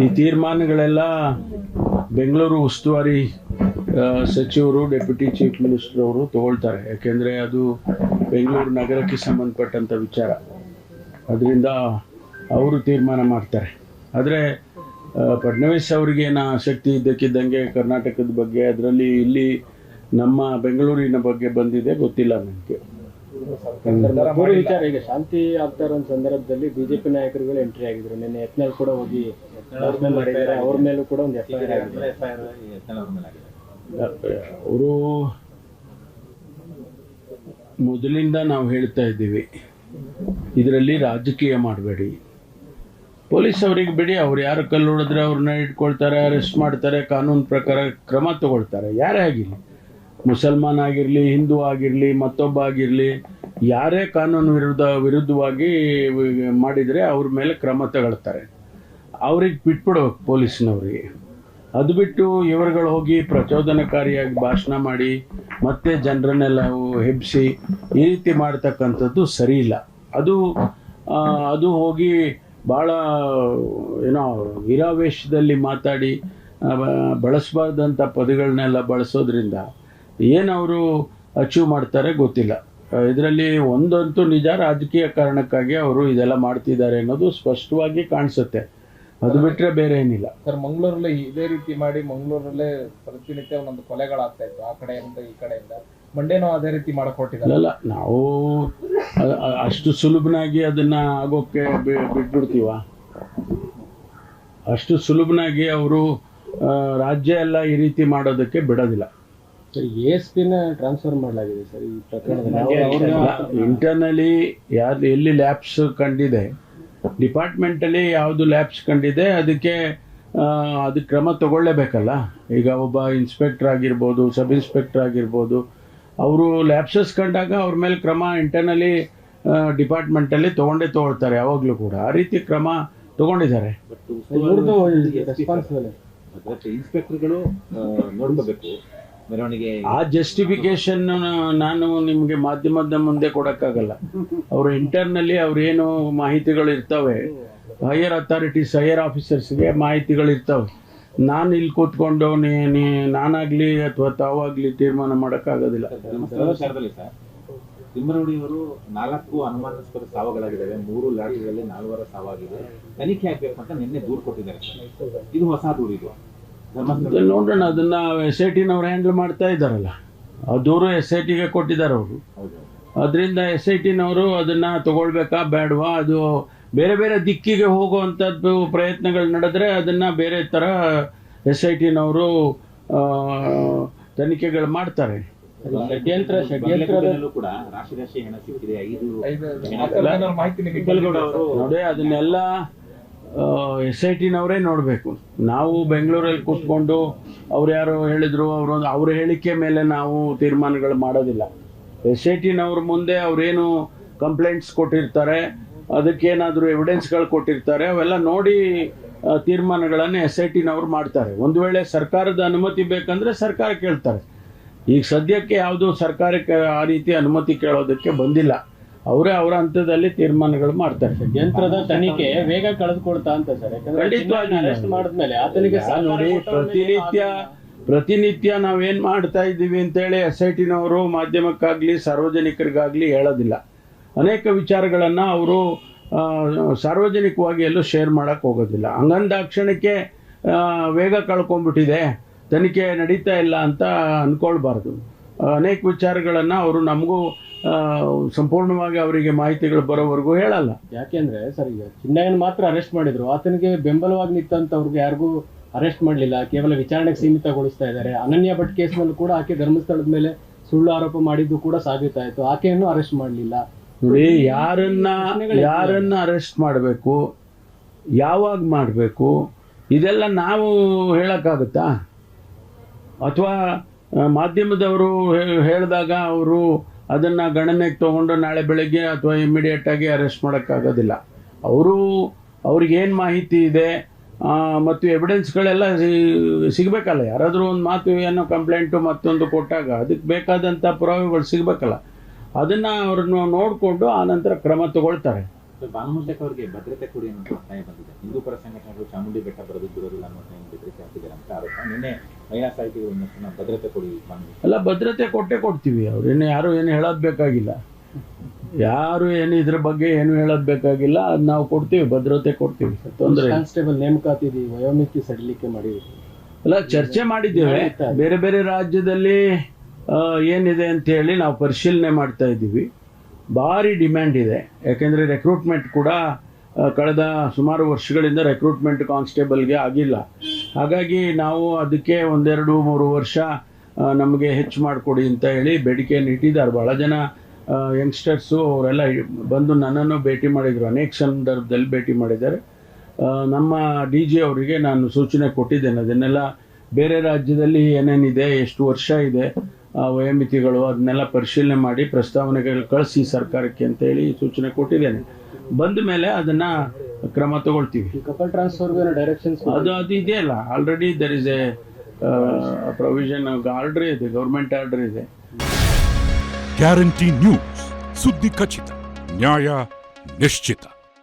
ಈ ತೀರ್ಮಾನಗಳೆಲ್ಲ ಬೆಂಗಳೂರು ಉಸ್ತುವಾರಿ ಸಚಿವರು, ಡೆಪ್ಯೂಟಿ ಚೀಫ್ ಮಿನಿಸ್ಟರ್ ಅವರು ತಗೊಳ್ತಾರೆ. ಯಾಕೆಂದರೆ ಅದು ಬೆಂಗಳೂರು ನಗರಕ್ಕೆ ಸಂಬಂಧಪಟ್ಟಂಥ ವಿಚಾರ. ಅದರಿಂದ ಅವರು ತೀರ್ಮಾನ ಮಾಡ್ತಾರೆ. ಆದರೆ ಫಡ್ನವೀಸ್ ಅವರಿಗೇನು ಆಸಕ್ತಿ ಇದ್ದಕ್ಕಿದ್ದಂಗೆ ಕರ್ನಾಟಕದ ಬಗ್ಗೆ, ಅದರಲ್ಲಿ ಇಲ್ಲಿ ನಮ್ಮ ಬೆಂಗಳೂರಿನ ಬಗ್ಗೆ ಬಂದಿದೆ ಗೊತ್ತಿಲ್ಲ ನನಗೆ. ವಿಚಾರ, ಈಗ ಶಾಂತಿ ಆಗ್ತಾ ಇರೋ ಸಂದರ್ಭದಲ್ಲಿ ಬಿಜೆಪಿ ನಾಯಕರುಗಳು ಎಂಟ್ರಿ ಆಗಿದ್ರು. ನಿನ್ನೆ ಯತ್ನಾಳ್ ಕೂಡ ಹೋಗಿ ಅವ್ರ ಮೇಲೂ ಕೂಡ ಒಂದು ಎಫ್ ಐ ಆರ್ ಆಗಿದೆ. ಅವರು ಮೊದಲಿಂದ ನಾವು ಹೇಳ್ತಾ ಇದ್ದೀವಿ ಇದರಲ್ಲಿ ರಾಜಕೀಯ ಮಾಡಬೇಡಿ. ಪೊಲೀಸ್ ಅವರಿಗೆ ಬಿಡಿ ಅವ್ರು ಯಾರು ಕಲ್ಲು ಹೊಡೆದ್ರೆ ಅವ್ರನ್ನ ಇಟ್ಕೊಳ್ತಾರೆ ಅರೆಸ್ಟ್ ಮಾಡ್ತಾರೆ ಕಾನೂನು ಪ್ರಕಾರ ಕ್ರಮ ತಗೊಳ್ತಾರೆ. ಯಾರೇ ಆಗಿರಲಿ ಮುಸಲ್ಮಾನ್ ಆಗಿರಲಿ ಹಿಂದೂ ಆಗಿರಲಿ ಮತ್ತೊಬ್ಬ ಆಗಿರಲಿ ಯಾರೇ ಕಾನೂನು ವಿರುದ್ಧ ವಿರುದ್ಧವಾಗಿ ಮಾಡಿದರೆ ಅವ್ರ ಮೇಲೆ ಕ್ರಮ ತಗೊಳ್ತಾರೆ. ಅವ್ರಿಗೆ ಬಿಟ್ಬಿಡ್ಬೇಕು ಪೊಲೀಸ್ನವ್ರಿಗೆ. ಅದು ಬಿಟ್ಟು ಇವರುಗಳು ಹೋಗಿ ಪ್ರಚೋದನಕಾರಿಯಾಗಿ ಭಾಷಣ ಮಾಡಿ, ಮತ್ತೆ ಜನರನ್ನೆಲ್ಲ ಹೆಬ್ಬಿಸಿ ಈ ರೀತಿ ಮಾಡ್ತಕ್ಕಂಥದ್ದು ಸರಿ ಇಲ್ಲ. ಅದು ಅದು ಹೋಗಿ ಭಾಳ, ಏನೋ ಇರಾವೇಶದಲ್ಲಿ ಮಾತಾಡಿ ಬಳಸಬಾರ್ದಂಥ ಪದಗಳನ್ನೆಲ್ಲ ಬಳಸೋದ್ರಿಂದ ಏನು ಅವರು ಅಚೀವ್ ಮಾಡ್ತಾರೆ ಗೊತ್ತಿಲ್ಲ. ಇದರಲ್ಲಿ ಒಂದಂತೂ ನಿಜ, ರಾಜಕೀಯ ಕಾರಣಕ್ಕಾಗಿ ಅವರು ಇದೆಲ್ಲ ಮಾಡ್ತಿದ್ದಾರೆ ಅನ್ನೋದು ಸ್ಪಷ್ಟವಾಗಿ ಕಾಣಿಸುತ್ತೆ. ಅದು ಬಿಟ್ಟರೆ ಬೇರೆ ಏನಿಲ್ಲ. ಸರ್ ಮಂಗಳೂರಲ್ಲಿ ಇದೇ ರೀತಿ ಮಾಡಿ ಮಂಗಳೂರಲ್ಲೇ ಪ್ರತಿನಿತ್ಯ ಒಂದೊಂದು ಕೊಲೆಗಳಾಗ್ತಾ ಇತ್ತು ಆ ಕಡೆಯಿಂದ ಈ ಕಡೆಯಿಂದ ಮಂಡ್ಯನೂ ಅದೇ ರೀತಿ ಮಾಡಕ್ ಹೊರಟಿದ್ದಾರೆ ಅಲ್ಲ ನಾವು ಅಷ್ಟು ಸುಲಭನಾಗಿ ಅದನ್ನ ಆಗೋಕ್ಕೆ ಬಿ- ಬಿಟ್ಬಿಡ್ತೀವ? ಅಷ್ಟು ಸುಲಭನಾಗಿ ಅವರು ರಾಜ್ಯ ಎಲ್ಲ ಈ ರೀತಿ ಮಾಡೋದಕ್ಕೆ ಬಿಡೋದಿಲ್ಲ. ಸರ್ ಎಸ್ ಪಿನ ಟ್ರಾನ್ಸ್ಫರ್ ಮಾಡಲಾಗಿದೆ ಸರ್ ಈ ಪ್ರಕರಣದಲ್ಲಿ. ಇಂಟರ್ನಲಿ ಯಾರು ಎಲ್ಲಿ ಲ್ಯಾಬ್ಸ್ ಕಂಡಿದೆ ಡಿಪಾರ್ಟ್ಮೆಂಟಲ್ಲಿ ಯಾವುದು ಲ್ಯಾಬ್ಸ್ ಕಂಡಿದೆ ಅದಕ್ಕೆ ಆ, ಅದಕ್ಕೆ ಕ್ರಮ ತಗೊಳ್ಳೇಬೇಕಲ್ಲ. ಈಗ ಒಬ್ಬ ಇನ್ಸ್ಪೆಕ್ಟರ್ ಆಗಿರ್ಬೋದು ಸಬ್ ಇನ್ಸ್ಪೆಕ್ಟರ್ ಆಗಿರ್ಬೋದು ಅವರು ಲ್ಯಾಬ್ಸಸ್ ಕಂಡಾಗ ಅವ್ರ ಮೇಲೆ ಕ್ರಮ ಇಂಟರ್ನಲಿ ಡಿಪಾರ್ಟ್ಮೆಂಟಲ್ಲಿ ತೊಗೊಂಡೇ ತೊಗೊಳ್ತಾರೆ ಯಾವಾಗಲೂ ಕೂಡ. ಆ ರೀತಿ ಕ್ರಮ ತಗೊಂಡಿದ್ದಾರೆ. ಇನ್ಸ್ಪೆಕ್ಟರ್ಗಳು ನೋಡ್ಕೋಬೇಕು. ಮೆರವಣಿಗೆ ಆ ಜಸ್ಟಿಫಿಕೇಶನ್ ನಾನು ನಿಮಗೆ ಮಾಧ್ಯಮದ ಮುಂದೆ ಕೊಡಕ್ಕಾಗಲ್ಲ. ಅವರು ಇಂಟರ್ನಲ್ಲಿ ಅವ್ರೇನು ಮಾಹಿತಿಗಳು ಇರ್ತವೆ ಹೈಯರ್ ಅಥಾರಿಟೀಸ್ ಹೈಯರ್ ಆಫೀಸರ್ಸ್ಗೆ ಮಾಹಿತಿಗಳು ಇರ್ತವೆ ನಾನು ಇಲ್ಲಿ ಕೂತ್ಕೊಂಡು ನೀ ನೀ ನಾನಾಗ್ಲಿ ಅಥವಾ ತಾವಾಗ್ಲಿ ತೀರ್ಮಾನ ಮಾಡೋಕ್ಕಾಗೋದಿಲ್ಲ. ತಿಮ್ಮರೋಡಿಯವರು ನಾಲ್ಕು ಅನುಮಾನಾಸ್ಪದ ಸಾವುಗಳಾಗಿದ್ದಾವೆ. ಮೂರು ಲಾರಿಗಳಲ್ಲಿ ನಾಲ್ವರ ಸಾವಾಗಿದೆ. ತನಿಖೆ ಆಗ್ಬೇಕು ಅಂತ ನಿನ್ನೆ ದೂರು ಕೊಟ್ಟಿದ್ದಾರೆ. ಇದು ಹೊಸ ದೂರಿದು ನೋಡೋಣ ಅದನ್ನ ಎಸ್ ಐ ಟಿನವ್ರು ಹ್ಯಾಂಡಲ್ ಮಾಡ್ತಾ ಇದ್ದಾರಲ್ಲ. ಆ ದೂರು ಎಸ್ ಐ ಟಿಗೆ ಕೊಟ್ಟಿದ್ದಾರೆ ಅವರು. ಅದರಿಂದ ಎಸ್ ಐ ಟಿನವರು ಅದನ್ನ ತಗೊಳ್ಬೇಕಾ ಬೇಡವಾ ಅದು ಬೇರೆ ಬೇರೆ ದಿಕ್ಕಿಗೆ ಹೋಗುವಂಥದ್ದು ಪ್ರಯತ್ನಗಳು ನಡೆದ್ರೆ ಅದನ್ನ ಬೇರೆ ಥರ ಎಸ್ ಐ ಟಿನವರು ತನಿಖೆಗಳು ಮಾಡ್ತಾರೆ. ಷಡ್ಯಂತ್ರ ಕೂಡ ರಾಶಿ ರಾಶಿ ಹಣ ಸಿಕ್ಕಿದೆ ಐದು ಐದು ಮಾತಾಡ್ದವ್ರ ಮಾಹಿತಿ ನಿಮಗೆ ಅವರು ನೋಡಿ ಅದನ್ನೆಲ್ಲ ಎಸ್ ಐ ಟಿನವರೇ ನೋಡಬೇಕು. ನಾವು ಬೆಂಗಳೂರಲ್ಲಿ ಕೂತ್ಕೊಂಡು ಅವ್ರು ಯಾರು ಹೇಳಿದ್ರು, ಅವರು ಅವ್ರ ಹೇಳಿಕೆ ಮೇಲೆ ನಾವು ತೀರ್ಮಾನಗಳು ಮಾಡೋದಿಲ್ಲ. ಎಸ್ ಐ ಟಿನವ್ರ ಮುಂದೆ ಅವ್ರೇನು ಕಂಪ್ಲೇಂಟ್ಸ್ ಕೊಟ್ಟಿರ್ತಾರೆ, ಅದಕ್ಕೇನಾದರೂ ಎವಿಡೆನ್ಸ್ಗಳು ಕೊಟ್ಟಿರ್ತಾರೆ, ಅವೆಲ್ಲ ನೋಡಿ ತೀರ್ಮಾನಗಳನ್ನು ಎಸ್ ಐ ಟಿನವ್ರು ಮಾಡ್ತಾರೆ. ಒಂದು ವೇಳೆ ಸರ್ಕಾರದ ಅನುಮತಿ ಬೇಕಂದ್ರೆ ಸರ್ಕಾರ ಕೇಳ್ತಾರೆ. ಈಗ ಸದ್ಯಕ್ಕೆ ಯಾವುದು ಸರ್ಕಾರಕ್ಕೆ ಆ ರೀತಿ ಅನುಮತಿ ಕೇಳೋದಕ್ಕೆ ಬಂದಿಲ್ಲ. ಅವರೇ ಅವರ ಹಂತದಲ್ಲಿ ತೀರ್ಮಾನಗಳು ಮಾಡ್ತಾರೆ ಯಂತ್ರದ ತನಿಖೆ ವೇಗ ಕಳೆದುಕೊಳ್ತಾ ಅಂತ ಸರ್. ಖಂಡಿತವಾಗಿ. ಅರೆಸ್ಟ್ ಮಾಡಿದ್ಮೇಲೆ ಆತನಿಗೆ ತನಿಖೆ ನೋಡಿ ಪ್ರತಿನಿತ್ಯ ಪ್ರತಿನಿತ್ಯ ನಾವೇನ್ ಮಾಡ್ತಾ ಇದ್ದೀವಿ ಅಂತೇಳಿ ಎಸ್ ಐ ಟಿನವರು ಮಾಧ್ಯಮಕ್ಕಾಗ್ಲಿ ಸಾರ್ವಜನಿಕರಿಗಾಗ್ಲಿ ಹೇಳೋದಿಲ್ಲ. ಅನೇಕ ವಿಚಾರಗಳನ್ನ ಅವರು ಸಾರ್ವಜನಿಕವಾಗಿ ಎಲ್ಲೂ ಶೇರ್ ಮಾಡಕ್ ಹೋಗೋದಿಲ್ಲ. ಹಂಗಂದಾಕ್ಷಣಕ್ಕೆ ವೇಗ ಕಳ್ಕೊಂಡ್ಬಿಟ್ಟಿದೆ. ತನಿಖೆ ನಡೀತಾ ಇಲ್ಲ ಅಂತ ಅನ್ಕೊಳ್ಬಾರ್ದು. ಅನೇಕ ವಿಚಾರಗಳನ್ನ ಅವರು ನಮಗೂ ಸಂಪೂರ್ಣವಾಗಿ ಅವರಿಗೆ ಮಾಹಿತಿಗಳು ಬರೋವರೆಗೂ ಹೇಳಲ್ಲ. ಯಾಕೆಂದ್ರೆ ಸರ್ ಈಗ ಚಿನ್ನಯ್ಯನ ಮಾತ್ರ ಅರೆಸ್ಟ್ ಮಾಡಿದ್ರು. ಆತನಿಗೆ ಬೆಂಬಲವಾಗಿ ನಿಂತಂತವ್ರಿಗೆ ಯಾರಿಗೂ ಅರೆಸ್ಟ್ ಮಾಡಲಿಲ್ಲ. ಕೇವಲ ವಿಚಾರಣೆಗೆ ಸೀಮಿತಗೊಳಿಸ್ತಾ ಇದ್ದಾರೆ. ಅನನ್ಯ ಭಟ್ ಕೇಸ್ನಲ್ಲೂ ಕೂಡ ಆಕೆ ಧರ್ಮಸ್ಥಳದ ಮೇಲೆ ಸುಳ್ಳು ಆರೋಪ ಮಾಡಿದ್ದು ಕೂಡ ಸಾಬೀತಾಯಿತು. ಆಕೆಯನ್ನು ಅರೆಸ್ಟ್ ಮಾಡಲಿಲ್ಲ. ನೋಡಿ ಯಾರನ್ನ ಯಾರನ್ನ ಅರೆಸ್ಟ್ ಮಾಡಬೇಕು ಯಾವಾಗ ಮಾಡಬೇಕು ಇದೆಲ್ಲ ನಾವು ಹೇಳೋಕ್ಕಾಗುತ್ತಾ? ಅಥವಾ ಮಾಧ್ಯಮದವರು ಹೇಳಿದಾಗ ಅವರು ಅದನ್ನ ಗಣನೆಗೆ ತಗೊಂಡು ನಾಳೆ ಬೆಳಗ್ಗೆ ಅಥವಾ ಇಮಿಡಿಯೇಟ್ ಆಗಿ ಅರೆಸ್ಟ್ ಮಾಡೋಕ್ಕಾಗೋದಿಲ್ಲ. ಅವರು ಅವ್ರಿಗೇನು ಮಾಹಿತಿ ಇದೆ ಆ, ಮತ್ತು ಎವಿಡೆನ್ಸ್ಗಳೆಲ್ಲ ಸಿಗಬೇಕಲ್ಲ. ಯಾರಾದರೂ ಒಂದು ಮಾತು ಏನೋ ಕಂಪ್ಲೇಂಟು ಮತ್ತೊಂದು ಕೊಟ್ಟಾಗ ಅದಕ್ಕೆ ಬೇಕಾದಂಥ ಪುರಾವೆಗಳು ಸಿಗಬೇಕಲ್ಲ. ಅದನ್ನು ಅವ್ರನ್ನ ನೋಡಿಕೊಂಡು ಆನಂತರ ಕ್ರಮ ತಗೊಳ್ತಾರೆ. ಅವರಿಗೆ ಭದ್ರತೆ ಕೊಡಿ ಅನ್ನೋ ಒತ್ತಾಯ ಬಂದಿದೆ. ಹಿಂದೂ ಪರ ಸಂಘಟನೆಗಳು ಚಾಮುಂಡಿ ಬೆಟ್ಟ ಬರೋದು ಬಿಡೋದಿಲ್ಲ ಅನ್ನೋ ಬೆದರಿಕೆ ಹಾಕಿದ್ದಾರೆ ಅಂತ ಆರೋಪ. ನಿನ್ನೆ ಭದ್ರತೆ ಕೊಡಿ ಎಲ್ಲ ಭದ್ರತೆ ಕೊಟ್ಟೆ ಕೊಡ್ತೀವಿ ಅವ್ರೇನು ಯಾರು ಏನು ಹೇಳೋದು ಬೇಕಾಗಿಲ್ಲ. ಯಾರು ಏನು ಇದ್ರ ಬಗ್ಗೆ ಏನು ಹೇಳೋದು ಬೇಕಾಗಿಲ್ಲ ಅದು ನಾವು ಕೊಡ್ತೀವಿ ಭದ್ರತೆ ಕೊಡ್ತೀವಿ. ತೊಂದರೆ ಕಾನ್ಸ್ಟೇಬಲ್ ನೇಮಕಾತಿ ವಯೋಮಿತಿ ಸಡಿಲಿಕೆ ಮಾಡಿ ಅಲ್ಲ ಚರ್ಚೆ ಮಾಡಿದ್ದೇವೆ. ಬೇರೆ ಬೇರೆ ರಾಜ್ಯದಲ್ಲಿ ಏನಿದೆ ಅಂತ ಹೇಳಿ ನಾವು ಪರಿಶೀಲನೆ ಮಾಡ್ತಾ ಇದ್ದೀವಿ. ಭಾರಿ ಡಿಮ್ಯಾಂಡ್ ಇದೆ. ಯಾಕೆಂದರೆ ರೆಕ್ರೂಟ್ಮೆಂಟ್ ಕೂಡ ಕಳೆದ ಸುಮಾರು ವರ್ಷಗಳಿಂದ ರೆಕ್ರೂಟ್ಮೆಂಟ್ ಕಾನ್ಸ್ಟೇಬಲ್ಗೆ ಆಗಿಲ್ಲ. ಹಾಗಾಗಿ ನಾವು ಅದಕ್ಕೆ ಒಂದೆರಡು ಮೂರು ವರ್ಷ ನಮಗೆ ಹೆಚ್ಚು ಮಾಡಿಕೊಡಿ ಅಂತ ಹೇಳಿ ಬೇಡಿಕೆಯನ್ನು ಇಟ್ಟಿದ್ದಾರೆ. ಭಾಳ ಜನ ಯಂಗ್ಸ್ಟರ್ಸು ಅವರೆಲ್ಲ ಬಂದು ನನ್ನನ್ನು ಭೇಟಿ ಮಾಡಿದರು. ಅನೇಕ ಸಂದರ್ಭದಲ್ಲಿ ಭೇಟಿ ಮಾಡಿದ್ದಾರೆ. ನಮ್ಮ ಡಿ ಜಿ ಅವರಿಗೆ ನಾನು ಸೂಚನೆ ಕೊಟ್ಟಿದ್ದೇನೆ. ಅದನ್ನೆಲ್ಲ ಬೇರೆ ರಾಜ್ಯದಲ್ಲಿ ಏನೇನಿದೆ, ಎಷ್ಟು ವರ್ಷ ಇದೆ, ಆ, ವಯೋಮಿತಿಗಳು, ಅದನ್ನೆಲ್ಲ ಪರಿಶೀಲನೆ ಮಾಡಿ ಪ್ರಸ್ತಾವನೆಗಳು ಕಳಿಸಿ ಸರ್ಕಾರಕ್ಕೆ ಅಂತ ಹೇಳಿ ಸೂಚನೆ ಕೊಟ್ಟಿದ್ದೇನೆ. ಬಂದ ಮೇಲೆ ಅದನ್ನ ಕ್ರಮ ತಗೊಳ್ತೀವಿ. ಕಪಲ್ ಟ್ರಾನ್ಸ್ಫರ್ ಏನೋ ಡೈರೆಕ್ಷನ್ಸ್ ಅದು ಅದು ಇದೆಯಲ್ಲ. Already there is a provision order ಇದೆ ಗೌರ್ಮೆಂಟ್ ಆರ್ಡರ್ ಇದೆ. ಗ್ಯಾರಂಟಿ ನ್ಯೂಸ್ ಸುದ್ದಿ ಖಚಿತ ನ್ಯಾಯ ನಿಶ್ಚಿತ